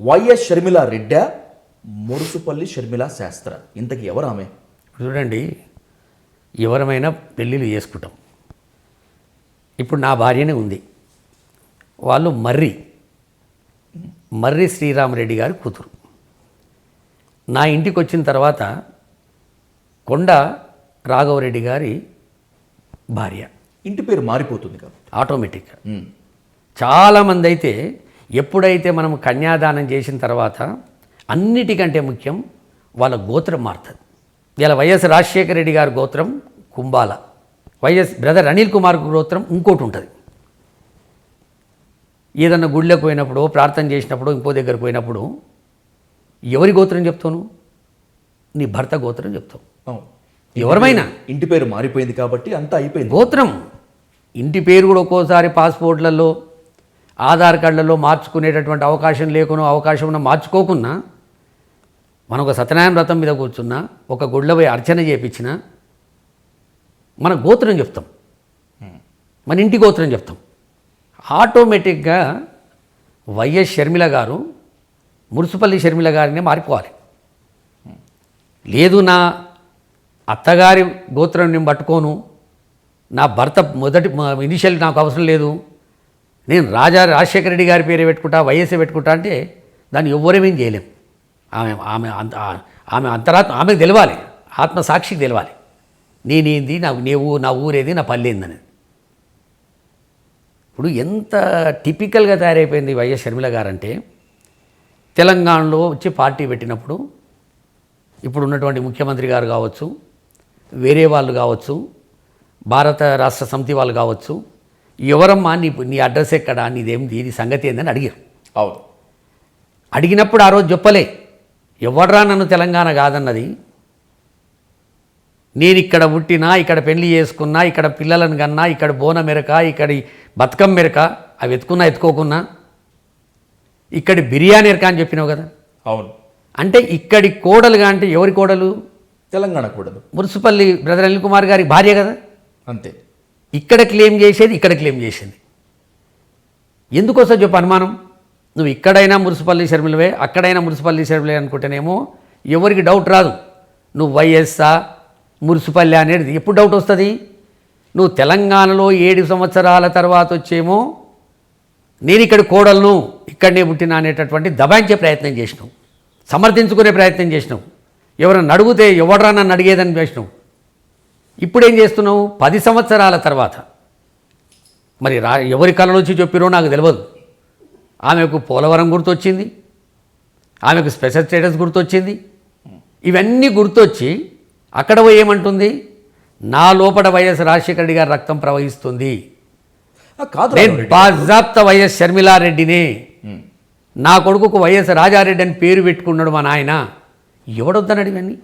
YS Sharmila Reddy Murusupalli Sharmila Shastra. ఇంతకి ఎవరు ఆమె ఇప్పుడు చూడండి ఎవరమైనా పెళ్ళిళ్ళు చేసుకుంటాం. ఇప్పుడు నా భార్యనే ఉంది. వాళ్ళు మర్రి మర్రి శ్రీరామరెడ్డి గారి కూతురు. నా ఇంటికి వచ్చిన తర్వాత కొండ రాఘవరెడ్డి గారి భార్య. ఇంటి పేరు మారిపోతుంది కాబట్టి. ఆటోమేటిక్గా. చాలామంది అయితే ఎప్పుడైతే మనం కన్యాదానం చేసిన తర్వాత అన్నిటికంటే ముఖ్యం వాళ్ళ గోత్రం మారుతుంది. ఇలా వైఎస్ రాజశేఖర రెడ్డి గారి గోత్రం కుంబాల వైఎస్ బ్రదర్ అనిల్ కుమార్ గోత్రం ఇంకోటి ఉంటుంది. ఏదన్నా గుళ్ళకి పోయినప్పుడు ప్రార్థన చేసినప్పుడు ఇంకో దగ్గరకు పోయినప్పుడు ఎవరి గోత్రం చెప్తాను నీ భర్త గోత్రం చెప్తావు. ఎవరమైనా. ఇంటి పేరు మారిపోయింది కాబట్టి అంతా అయిపోయింది. గోత్రం. ఇంటి పేరు కూడా ఒక్కోసారి పాస్పోర్ట్లలో ఆధార్ కార్డులలో మార్చుకునేటటువంటి అవకాశం లేకున్నా అవకాశం ఉన్న మార్చుకోకున్నా మనం ఒక సత్యనారాయణ వ్రతం మీద కూర్చున్నా ఒక గుళ్ళ పోయి అర్చన చేపించిన మన గోత్రం చెప్తాం. మన ఇంటి గోత్రం చెప్తాం. ఆటోమేటిక్గా వైఎస్ షర్మిల గారు మున్సిపల్లి షర్మిల గారినే మారిపోవాలి. లేదు నా అత్తగారి గోత్రం నేను పట్టుకోను నా భర్త మొదటి ఇనిషియల్ నాకు అవసరం లేదు నేను రాజా రాజశేఖర రెడ్డి గారి పేరే పెట్టుకుంటా వైఎస్ఏ పెట్టుకుంటా అంటే దాన్ని ఎవ్వరేమేం చేయలేం. ఆమె ఆమె అంత ఆమె అంతరాత్మ ఆమెకు తెలవాలి. ఆత్మ సాక్షికి తెలవాలి. నేనేంది నా నీ ఊ నా ఊరేది నా పల్లె ఏందని ఇప్పుడు ఎంత టిపికల్గా తయారైపోయింది వైఎస్ షర్మిల గారంటే తెలంగాణలో వచ్చి పార్టీ పెట్టినప్పుడు ఇప్పుడు ఉన్నటువంటి ముఖ్యమంత్రి గారు కావచ్చు వేరే వాళ్ళు కావచ్చు భారత రాష్ట్ర సమితి వాళ్ళు కావచ్చు ఎవరమ్మా నీ నీ అడ్రస్ ఎక్కడా? నీదేంది నీ సంగతి ఏందని అడిగారు. అవును. అడిగినప్పుడు ఆ రోజు చెప్పలే. ఎవడ్రా నన్ను తెలంగాణ కాదన్నది? నేను ఇక్కడ పుట్టినా ఇక్కడ పెళ్ళి చేసుకున్నా ఇక్కడ పిల్లలను కన్నా ఇక్కడ బోన మెరక ఇక్కడి బతుకం మెరక అవి ఎత్తుకున్నా ఎత్తుకోకున్నా? ఇక్కడి బిర్యానీ ఎరక అని చెప్పినావు కదా? అవును. అంటే ఇక్కడి కోడలుగా అంటే ఎవరి కోడలు? తెలంగాణ కూడదు మున్సిపల్లి బ్రదర్ అనిల్ కుమార్ గారి భార్య కదా? అంతే. ఇక్కడ క్లెయిమ్ చేసేది ఇక్కడ క్లెయిమ్ చేసేది. ఎందుకోసం చెప్పు అనుమానం? నువ్వు ఇక్కడైనా మున్సిపల్లి షర్మిలవే అక్కడైనా మున్సిపల్లి షర్మిలే అనుకుంటేనేమో ఎవరికి డౌట్ రాదు. నువ్వు వైఎస్ఆ మున్సిపల్లి అనేది ఎప్పుడు డౌట్ వస్తుంది? నువ్వు తెలంగాణలో ఏడు సంవత్సరాల తర్వాత వచ్చేమో నేను ఇక్కడ కోడలను ఇక్కడనే పుట్టిన అనేటటువంటి దబాయించే ప్రయత్నం చేసినావు. సమర్థించుకునే ప్రయత్నం చేసినావు. ఎవరన్నా అడిగితే ఎవడరా నన్ను అడిగేదని చేసినావు. ఇప్పుడేం చేస్తున్నావు? పది సంవత్సరాల తర్వాత. మరి రా ఎవరి కళలోంచి చెప్పిరో నాకు తెలియదు ఆమెకు పోలవరం గుర్తొచ్చింది. ఆమెకు స్పెషల్ స్టేటస్ గుర్తొచ్చింది. ఇవన్నీ గుర్తొచ్చి అక్కడ పోయి ఏమంటుంది? నా లోపల వైఎస్ రాజశేఖర రెడ్డి గారి రక్తం ప్రవహిస్తుంది. కాదు నేను. బాజాప్త వైఎస్ షర్మిలారెడ్డిని. నా కొడుకుకు వైఎస్ రాజారెడ్డి అని పేరు పెట్టుకున్నాడు మా నాయన. ఎవడొద్దన్నాడు ఇవన్నీ?